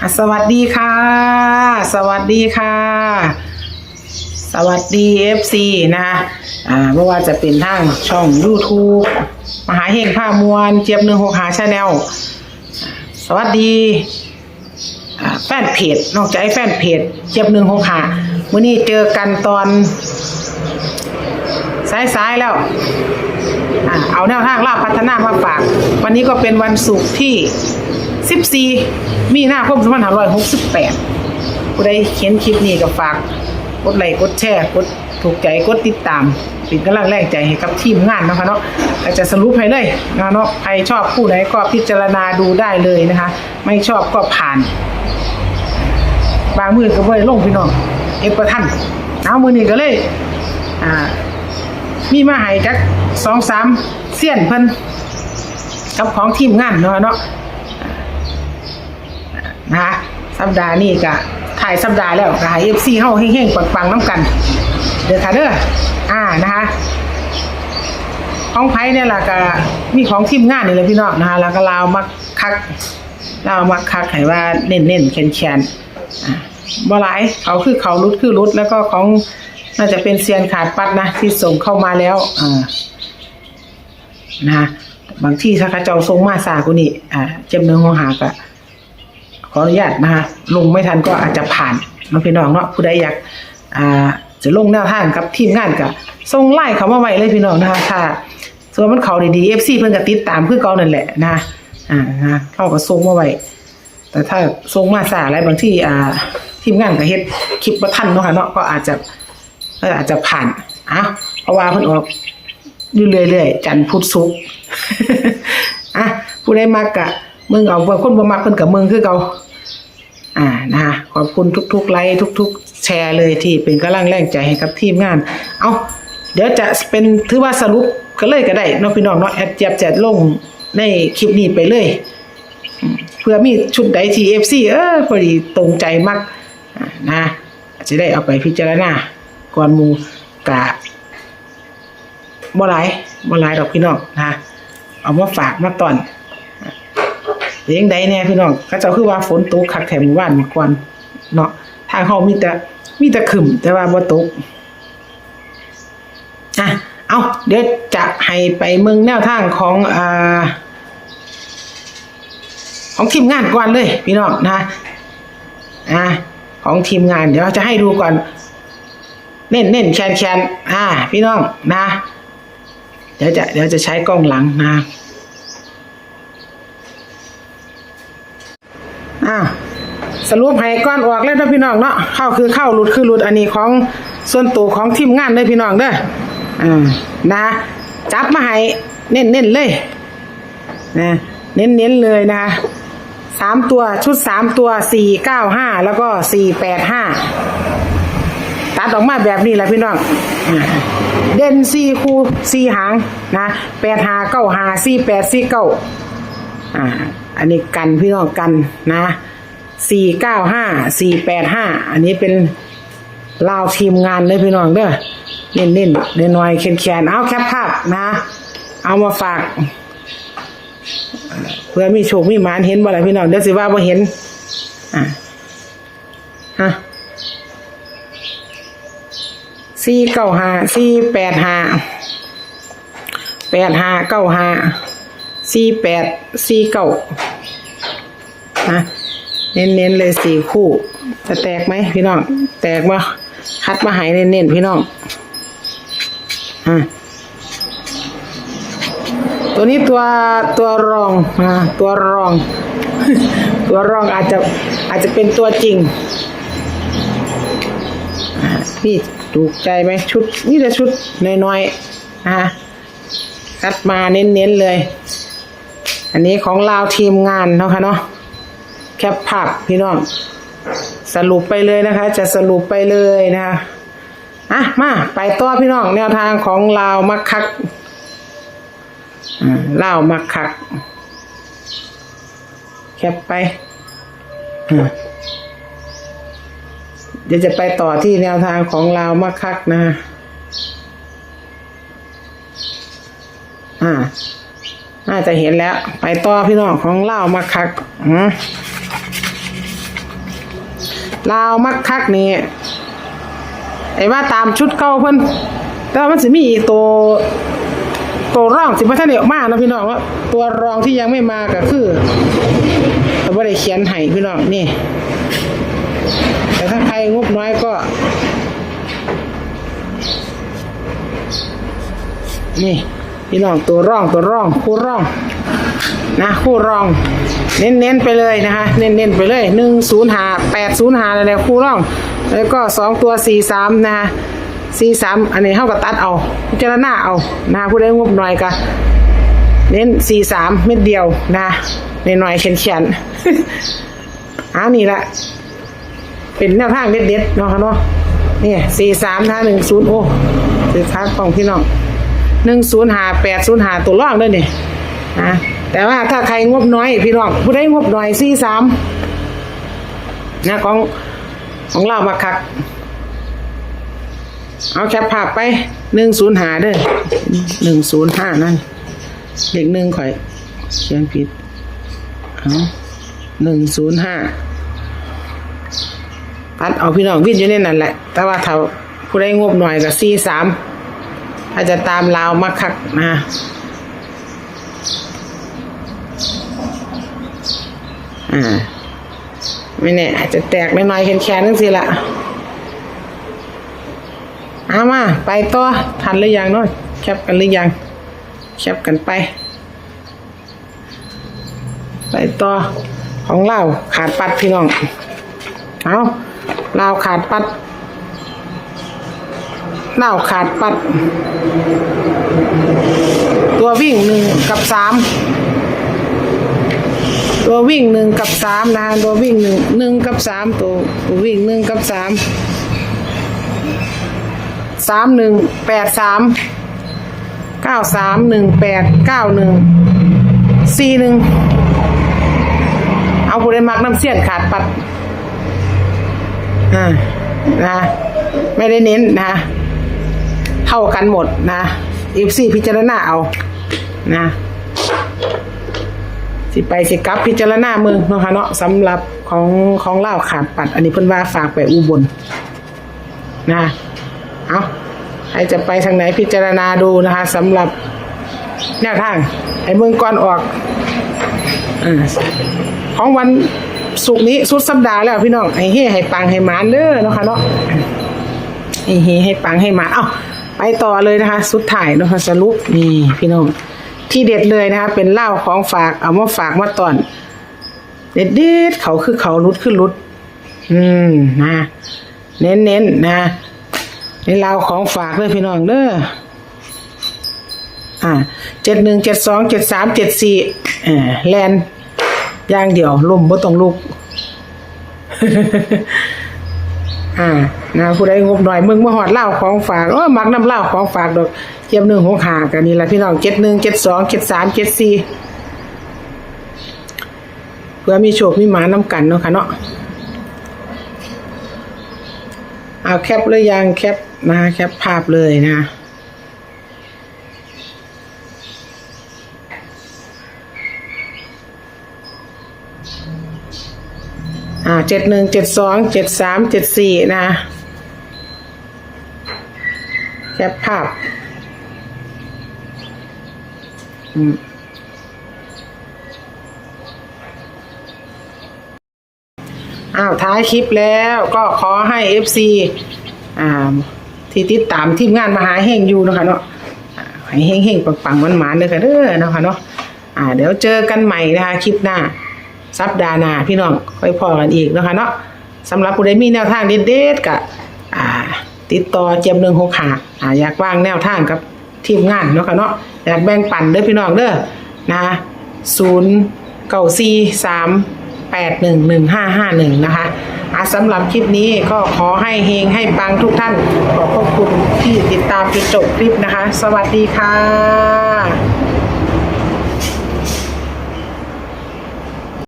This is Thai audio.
อะสวัสดีค่ะ สวัสดีค่ะ สวัสดี FC นะคะอ่าไม่ว่าจะเป็นทางช่อง YouTube มหาเฮงผ้ามวลเจี๊ยบหนึ่งหกหาชาแนลสวัสดีอ่าแฟนเพจนอกจากแฟนเพจเจี๊ยบหนึ่งหกหาวันนี้เจอกันตอนสายๆแล้วอเอาแนวทางลาบพัฒนามาฝาก วันนี้ก็เป็นวันศุกร์ที่ 14 มีนาคม2568ผู้ใดเขียนคลิปนี้ก็ฝาก กดไลค์กดแชร์กดถูกใจกดติดตามเป็นกำลังแรงใจให้กับทีมงานนะคะเนาะก็จะสรุปให้เลยนะเนาะใครชอบผู้ไหนก็พิจารณาดูได้เลยนะคะ ไม่ชอบก็ผ่าน บางมือก็ได้ลงพี่น้องเอฟประทันเอามือนี้ก็เลย อ่า มีมาให้จักสองสามเสี้ยนเพิ่นกับของทีมงานเนาะเนาะ นะคะสัปดาห์นี้ก็ถ่ายสัปดาห์แล้วก็ให้เอฟซีเฮาเฮงๆปังๆน้ำกัน เด้อค่ะเด้ออ่านะคะของไผเนี่ยล่ะก็มีของทีมงานนี่แหละพี่น้องนะคะแล้วก็ลาวมักคักลาวมักคักให้ว่าเน้นๆแข็งๆอ่าบ่หลายเขาคือเขารุดคือรุดแล้วก็ของน่าจะเป็นเซียนขาดปัดนะที่ส่งเข้ามาแล้วอ่านะบางที่ถ้าเจ้าทรงมาซากุนี่อ่าเจ็บเนื้อหัวหากะ ออนุญาตนะคะลงไม่ทันก็อาจจะผ่านน้องพี่น้องเนาะผู้ใดอยากอ่าจะลงแนวทางกับทีมงานกะส่งไล่เขามาไว้เลยพี่น้องนะคะถ้าส่วนมันเขาดีๆ FC เพิ่นก็ติดตามคือเก่านั่นแหละนะอ่านะเขาก็ส่งมาไว้แต่ถ้าส่งมาสาอะไรบางที่อ่าทีมงานก็เฮ็ดคลิปบ่ทันเนาะค่ะเนาะก็อาจจะก็อาจจะผ่านอะเพราะว่าเพิ่นออกอยู่เรื่อยๆจันทร์พุธศุกร์อะผู้ใดมักกะมึงเอาบางคนบ่มักเพิ่นกับมึงคือเก่า อ่านะคะขอบคุณทุกๆไลค์ทุก ๆ แชร์เลยที่เป็นกำลังแรงใจให้กับทีมงาน เอาเดี๋ยวจะเป็นถือว่าสรุปก็เลยก็ได้เนาะพี่น้องเนาะแอดเจ็บจะลงในคลิปนี้ไปเลย เพื่อมีชุดใดที่ FC เออพอดีตรงใจมักอ่านะจะได้เอาไปพิจารณาก่อนมูกะบ่หลายบ่หลายดอกพี่น้องนะเอามาฝากมาตอน เลี้ยงใดแน่พี่น้องเขาเจ้าคือว่าฝนตกคักแถมหมู่บ้านมื่อก่อนเนาะทางเฮามีแต่มีแต่ขึ้นแต่ว่าบ่ตกอะเอาเดี๋ยวจะให้ไปเมืองแนวทางของอ่าของทีมงานก่อนเลย พี่น้องนะอ่าของทีมงาน เดี๋ยวจะให้ดูก่อน เน้นเน้นแคนแคนอ่า พี่น้องนะ เดี๋ยวจะเดี๋ยวจะใช้กล้องหลังนะ อ่าสรุปให้ก้อนออกแล้วนะพี่น้องเนาะเข้าคือเข้าหลุดคือหลุดอันนี้ของส่วนตัวของทีมงานเลยพี่น้องเด้ออ่านะจับมาให้เน้นเน้นเลยนะเน้นเน้นเลยนะสามตัวชุดสามตัวสี่เก้าห้าแล้วก็สี่แปดห้าตัดออกมาแบบนี้แหละพี่น้องเด่นสี่คู่สี่หางนะแปดหาเก้าหาสี่แปดสี่เก้า อ่า อันนี้กันพี่น้องกันนะสี่เก้าห้าสี่แปดห้าอันนี้เป็นลาวทีมงานเลยพี่น้องเด้อเน้นเน้นเน้นน้อยแคนแคนเอาแคปภาพนะ เอามาฝาก เพื่อมีโชคมีหมานเห็นบ่ล่ะพี่น้องเดี๋ยวสิว่าบ่เห็น อ่าฮะสี่เก้าห้าสี่แปดห้าแปดห้าเก้าห้า สี่แปดสี่เก้านะเน้นๆเลยสี่คู่ จะแตกไหมพี่น้อง แตกมาคัดมาหายเน้นๆพี่น้องอะตัวนี้ตัวตัวรองอ่าตัวรอง ตัวรองอาจจะอาจจะเป็นตัวจริงพี่ถูกใจไหมชุดนี่จะชุดน้อยๆนะฮะคัดมาเน้นๆเลย อันนี้ของลาวทีมงานเนาะค่ะเนาะแคปภาพพี่น้องสรุปไปเลยนะคะ จะสรุปไปเลยนะคะอะมาไปต่อพี่น้องแนวทางของลาวมักคักอ่าลาวมักคัก แคปไปเดี๋ยวจะไปต่อที่แนวทางของเรามาคักนะอ่า น่าจะเห็นแล้ว ไปต่อพี่น้องของเรามาคักอืมลาวมักคักนี่ไอ้ว่าตามชุดเก่าเพิ่นแต่ว่ามันสิมีอีกตัวตัวรองสิบ่ทันได้อกมากนะพี่น้องว่าตัวรองที่ยังไม่มาก็คือแต่บ่ได้เขียนให้พี่น้องนี่ แต่ถ้าใครงบน้อยก็ นี่ พี่น้องตัวร่องตัวร่องคู่ร่องนะคู่รอง เน้นเน้นๆไปเลยนะคะเน้นเน้นๆไปเลยหนึ่งศูนย์หาแปดศูนย์หาอะไรคู่ร่อง แล้วก็สองตัวสี่สามนะคะสี่สามอันนี้เท่ากับตัดเอาพิจารณาเอานะผู้ได้งบหน่อยก็เน้นสี่สามเม็ดเดียวนะในหน่อยเขียนเขียนๆอ่านี่ละเป็นแนวทางเด็ดๆเนาะค่ะเนาะนี่สี่สามนะหนึ่งศูนย์โอ้คือค้าของพี่น้อง หนึ่งศูนย์หาแปดศูนย์หาตัวร่องด้วยนี่นะแต่ว่าถ้าใครงบน้อยพี่น้องผู้ได้งบน้อยสี่สามนะของของเรามาคัก เอาแคปภาพไปหนึ่งศูนย์หาเด้อหนึ่งศูนย์ห้านั่นเด็กหนึ่งข่อยเขียนผิดเอาหนึ่งศูนย์ห้าตัดเอาพี่น้องวิ่งอยู่ในนั่นแหละ แต่ว่าถ้าผู้ได้งบหน่อยก็สี่สาม ถ้าจจะตามลาวมาคักนะอ่าไม่แน่อาจจะแตกไม่น้อยๆแค่ๆนั่นสิละเอามา ไปต่อทันหรือยังเนาะแคปกันหรือยังแคปกันไป ไปต่อของเราขาดปัดพี่น้อง เอาลาขาดปัด ลาขาดปัด ตัววิ่งหนึ่งกับสามตัววิ่งหนึ่งกับสามนะคะตัววิ่งหนึ่งหนึ่งกับสามตัวตัววิ่งหนึ่งกับสามสามหนึ่งแปดสามเก้าสามหนึ่งแปดเก้าหนึ่งสี่หนึ่งเอาผู้ใดมักน้ำเสียนขาดปัดอ่านะ ไม่ได้เน้นนะ เท่ากันหมดนะอีฟซีพิจารณาเอานะสิไปสิกลับพิจารณามือเนาะค่ะเนาะสำหรับของของเล่าขาดปัด อันนี้เพิ่นว่าฝากไปอุบลนะเอาใครจะไปทางไหนพิจารณาดูนะคะสำหรับแนวทางไอ้เมืองก่อนออกอของวันสุกร์นี้สุดสัปดาห์แล้วพี่น้องให้เฮให้ปังให้หมานเด้อเนาะค่ะเนาะให้เฮให้ปังให้หมานเอ้า ไปต่อเลยนะคะ สุดท้ายนะคะสรุปนี่พี่น้องที่เด็ดเลยนะคะ เป็นเหล้าของฝากเอามาฝากมาตอน เด็ดเด็ดๆเขาคือเขารุดคือรุด อืมนะเน้นเน้นๆนะในเหล้าของฝากเลยพี่น้องเด้ออ่าเจ็ดหนึ่งเจ็ดสองเจ็ดสามเจ็ดสี่อ่าแลนย่างเดียวลุ่มบ่ต้องลุก อ่านะผู้ใดงบหน่อยมึงมาหอดเหล้าของฝากเออมักน้ำเหล้าของฝากดอกเจียมหนึ่งหกหากันนี่แหละพี่น้องเจ็ดหนึ่งเจ็ดสองเจ็ดสามเจ็ดสี่เพื่อมีโชคมีหมาน้ำกันเนาะค่ะเนาะเอาแคปเลยยังแคปนะแคปภาพเลยนะ อ่าเจ็ดหนึ่งเจ็ดสองเจ็ดสามเจ็ดสี่นะแคปภาพอืมอ้าวท้ายคลิปแล้วก็ขอให้ FC อ่าที่ติดตามทีมงานมหาเฮงอยู่นะคะเนาะอ่าให้เฮงเฮงปังปังมันหมานเลยค่ะเด้อนะคะเนาะอ่า เดี๋ยวเจอกันใหม่นะคะ คลิปหน้า สัปดาห์หน้าพี่น้องค่อยพอกันอีกนะคะเนาะสำหรับผู้ใดมีแนวทางเด็ดๆกะอ่าติดต่อเจียมหนึ่งหกหาอยากวางแนวทางกับทีมงานเนาะค่ะเนาะอยากแบ่งปันเด้อพี่น้องเด้อนะคะศูนย์เก้าสี่สามแปดหนึ่งหนึ่งห้าห้าหนึ่งนะคะอาสำหรับคลิปนี้ก็ขอให้เฮงให้ปังทุกท่าน ขอขอบคุณที่ติดตามจนจบคลิปนะคะ สวัสดีค่ะ